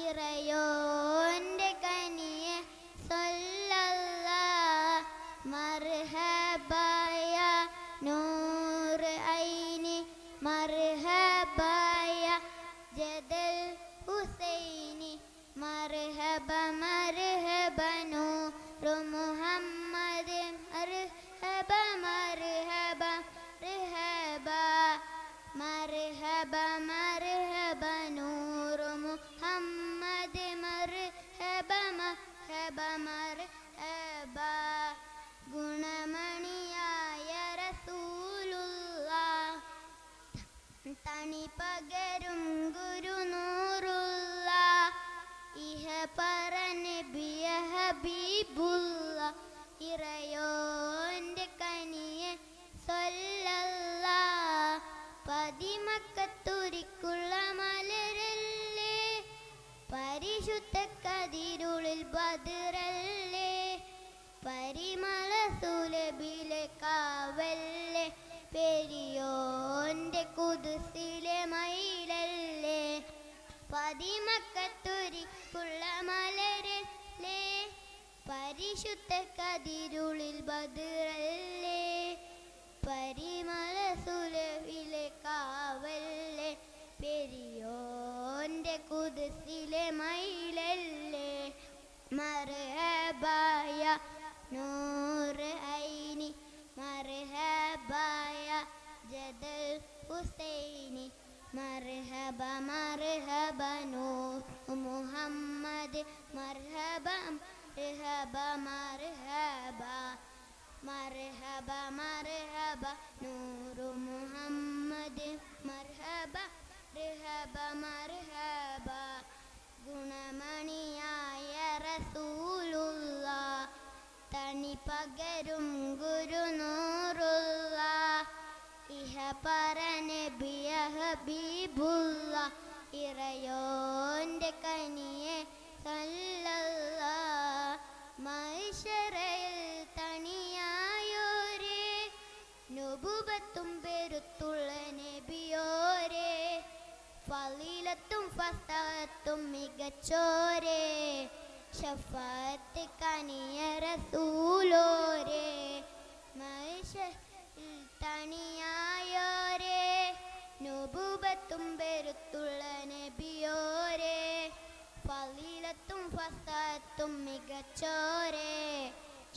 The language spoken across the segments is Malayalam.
ഇറയോന്റെ കനിയെ സൊല്ലല്ല മർഹബായ നൂറ് ഐനി മർഹബായ ജദൽ ഹുസൈനി മർഹബ മർ ബദറല്ലേ? പരിമള സുലഭിലെ കാവല്ലേ? പെരിയോന്റെ കുതിസിലെ മയിലല്ലേ? പതിമക്കത്തൊരിക്കുള്ള മലരല്ലേ? പരിശുദ്ധ കതിരുളിൽ ബദറല്ലേ? പരിമള സുലഭിലെ കാവല്ലേ? പെരിയോന്റെ കുതിസിലെ നൂറ് ഐനി മർഹബായ ജദൽ ഹുസൈനി മർഹബ മർഹബ നൂർ മുഹമ്മദ് മർഹബ മർഹബ മർഹബ മർഹബ മർഹബ നൂറ് മുഹമ്മദ് മർഹബ മർഹബ മർഹബ ഗുണമണിയായ പകരും ഗുരുനൂറുള്ള ഇഹ പറനബിയ ഹബീബുള്ള ഇറയോന്റെ കനിയെ സല്ലല്ല മൈശരയിൽ തണിയായോരേ നുബുബത്തും പെരുത്തുള്ള നബിയോരേ ഫലീലത്തും ഫസ്തത്തും മികച്ചോരേ. ഷഫാത്ത് കനിയ റസൂലോരേ മൈശയിൽ തണിയായോരേ നുബുബത്തും പെരുത്തുള്ള നബിയോരേ ഫലീലത്തും ഫസ്തത്തും മികച്ചോരേ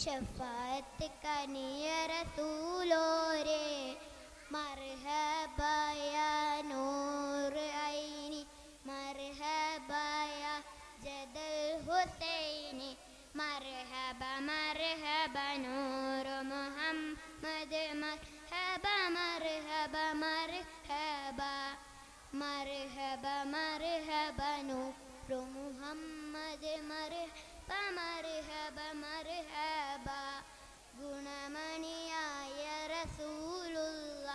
ഷഫാത്ത് കനിയ റസൂലോരേ മർഹബായ മർഹബ നൂറ് മുഹമ്മദ് മർഹബ മർഹബ മർഹബ മർഹബ മർഹബ നൂറ് മുഹമ്മദ് മർഹബ മർഹബ മർഹബ ഗുണമണിയായ റസൂലുള്ള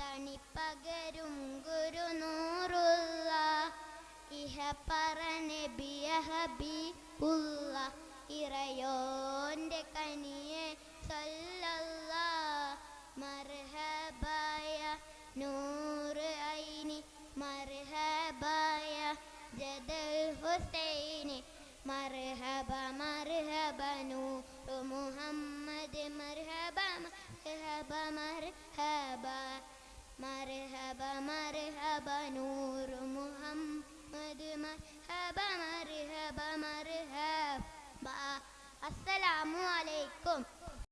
തണിപ്പകരും ഗുരുനൂറുള്ള ഇഹ പറ പറനബിയ ഹബീബുള്ള. ഇറയോന്റെ കനിയെ സല്ലല്ല മർഹബായ നൂറ് ഐനി മർഹബായ ജദൽ ഹുസൈനി മർഹബ മർഹബ നൂറ് മുഹമ്മദ് മർഹബ മർഹബ മർഹബ മർഹബ മർഹബ നൂറ് മുഹമ്മദ് മർഹബ മർഹബ മർഹബ അസ്സലാമു അലൈക്കും.